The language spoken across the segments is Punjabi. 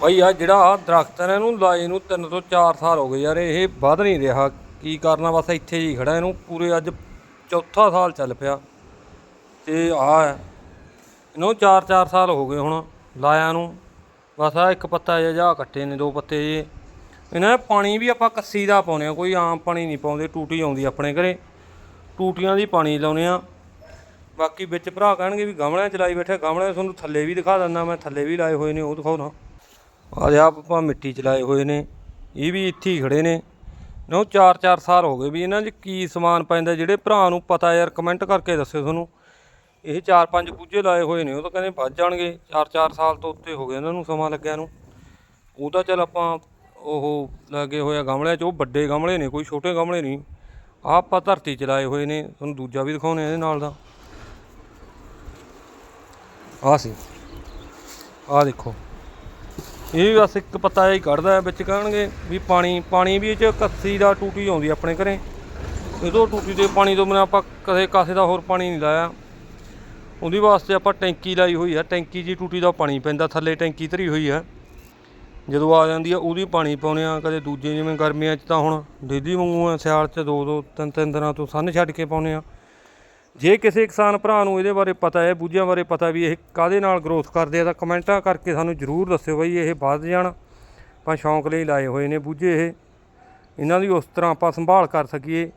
ਭਾਈ ਆ ਜਿਹੜਾ ਆ ਦਰਖਤ ਹੈ ਇਹਨੂੰ ਲਾਏ ਨੂੰ 3 ਤੋਂ 4 ਸਾਲ ਹੋ ਗਏ ਯਾਰ, ਇਹ ਵੱਧ ਨਹੀਂ ਰਿਹਾ। ਕੀ ਕਰਨਾ, ਬਸ ਇੱਥੇ ਜੀ ਖੜਾ ਇਹਨੂੰ। ਪੂਰੇ ਅੱਜ ਚੌਥਾ ਸਾਲ ਚੱਲ ਪਿਆ। ਤੇ ਆ ਇਹਨੂੰ 4-4 ਸਾਲ ਹੋ ਗਏ ਹੁਣ ਲਾਇਆ ਨੂੰ। ਬਸ ਆ ਇੱਕ ਪੱਤਾ ਜਿਹਾ ਜਾ ਕੱਟੇ ਨੇ, ਦੋ ਪੱਤੇ ਜੇ ਇਹਨਾਂ ਦੇ ਪਾਣੀ ਵੀ ਆਪਾਂ ਕੱਸੀ ਦਾ ਪਾਉਂਦੇ ਆ ਕੋਈ ਆਮ ਪਾਣੀ ਨਹੀਂ ਪਾਉਂਦੇ, ਟੂਟੀ ਆਉਂਦੀ ਆਪਣੇ ਘਰੇ। ਟੂਟੀਆਂ ਦੀ ਪਾਣੀ ਲਾਉਨੇ ਆ ਬਾਕੀ ਵਿੱਚ ਭਰਾ ਕਹਿਣਗੇ ਵੀ ਗਮਲਿਆਂ ਚ ਲਾਈ ਬੈਠੇ। ਗਮਲਿਆਂ 'ਚ ਤੁਹਾਨੂੰ ਥੱਲੇ ਵੀ ਦਿਖਾ ਦਿੰਦਾ ਮੈਂ। ਥੱਲੇ ਵੀ ਲਾਏ ਹੋਏ ਨੇ, ਉਹ ਦਿਖਾਉਣਾ ਆ ਦੇ ਆਪ ਆਪਾਂ ਮਿੱਟੀ ਚ ਲਾਏ ਹੋਏ ਨੇ। ਇਹ ਵੀ ਇੱਥੇ ਹੀ ਖੜੇ ਨੇ। ਨੋ 4-4 ਸਾਲ ਹੋ ਗਏ ਵੀ ਇਹਨਾਂ 'ਚ ਕੀ ਸਮਾਨ ਪੈਂਦਾ, ਜਿਹੜੇ ਭਰਾ ਨੂੰ ਪਤਾ ਯਾਰ ਕਮੈਂਟ ਕਰਕੇ ਦੱਸਿਓ ਤੁਹਾਨੂੰ। ਇਹ 4-5 ਬੂਝੇ ਲਾਏ ਹੋਏ ਨੇ, ਉਹ ਤਾਂ ਕਹਿੰਦੇ ਵੱਧ ਜਾਣਗੇ। 4-4 ਸਾਲ ਤੋਂ ਉੱਤੇ ਹੋ ਗਏ ਇਹਨਾਂ ਨੂੰ ਸਮਾਂ ਲੱਗਿਆ ਨੂੰ। ਉਹ ਤਾਂ ਚੱਲ ਆਪਾਂ ਉਹ ਲੱਗੇ ਹੋਇਆ ਗਮਲਿਆਂ 'ਚ, ਉਹ ਵੱਡੇ ਗਮਲੇ ਨੇ, ਕੋਈ ਛੋਟੇ ਗਮਲੇ ਨਹੀਂ। ਆਹ ਆਪਾਂ ਧਰਤੀ 'ਚ ਲਾਏ ਹੋਏ ਨੇ, ਤੁਹਾਨੂੰ ਦੂਜਾ ਵੀ ਦਿਖਾਉਣੇ ਇਹਦੇ ਨਾਲ ਦਾ। ਆਹ ਸੀ। ਆਹ ਦੇਖੋ। ਇਹ ਵੀ ਬਸ ਇੱਕ ਪੱਤਾ ਜਿਹਾ ਹੀ ਕੱਢਦਾ ਹੈ, ਵਿੱਚ ਕਹਿਣਗੇ ਵੀ ਪਾਣੀ ਪਾਣੀ ਵੀ ਇਹ ਚ ਕੱਸੀ ਦਾ ਟੂਟੀ ਆਉਂਦੀ ਆਪਣੇ ਘਰੇ। ਇਹਦੋਂ ਟੂਟੀ ਦੇ ਪਾਣੀ ਤੋਂ ਬਿਨਾਂ ਆਪਾਂ ਕਦੇ ਕਾਸੇ ਦਾ ਹੋਰ ਪਾਣੀ ਨਹੀਂ ਲਾਇਆ। ਉਹਦੀ ਵਾਸਤੇ ਆਪਾਂ ਟੈਂਕੀ ਲਾਈ ਹੋਈ ਆ। ਟੈਂਕੀ ਜੀ ਟੂਟੀ ਦਾ ਪਾਣੀ ਪੈਂਦਾ, ਥੱਲੇ ਟੈਂਕੀ ਧਰੀ ਹੋਈ ਆ। ਜਦੋਂ ਆ ਜਾਂਦੀ ਆ, ਉਹਦੀ ਪਾਣੀ ਪਾਉਂਦੇ ਆ ਕਦੇ ਦੂਜੇ, ਜਿਵੇਂ ਗਰਮੀਆਂ 'ਚ ਤਾਂ ਹੁਣ ਡੇਲੀ ਵਾਂਗੂ ਆ ਸਿਆਲ 'ਚ ਦੋ ਦੋ ਤਿੰਨ ਤਿੰਨ ਦਿਨਾਂ ਤੋਂ ਸੰਨ ਛੱਡ ਕੇ ਪਾਉਂਦੇ ਆ। ਜੇ ਕਿਸੇ ਕਿਸਾਨ ਭਰਾ ਨੂੰ ਇਹਦੇ ਬਾਰੇ ਪਤਾ ਹੈ, ਬੂਝਿਆਂ ਬਾਰੇ ਪਤਾ ਵੀ ਇਹ ਕਾਦੇ ਨਾਲ ਗਰੋਥ ਕਰਦੇ ਆ, ਤਾਂ ਕਮੈਂਟਾਂ ਕਰਕੇ ਸਾਨੂੰ ਜਰੂਰ ਦੱਸਿਓ ਬਈ, ਇਹ ਵੱਧ ਜਾਣ ਆਪਾਂ ਸ਼ੌਂਕ ਲਈ ਲਾਏ ਹੋਏ ਨੇ ਬੂਝੇ ਇਹ। ਇਹਨਾਂ ਦੀ ਉਸ ਤਰ੍ਹਾਂ ਆਪਾਂ ਸੰਭਾਲ ਕਰ ਸਕੀਏ,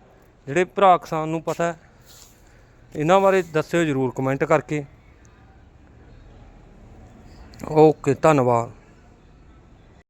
ਜਿਹੜੇ ਭਰਾ ਕਿਸਾਨ ਨੂੰ ਪਤਾ ਇਹਨਾਂ ਬਾਰੇ ਦੱਸਿਓ ਜਰੂਰ ਕਮੈਂਟ ਕਰਕੇ। ਓਕੇ, ਧੰਨਵਾਦ।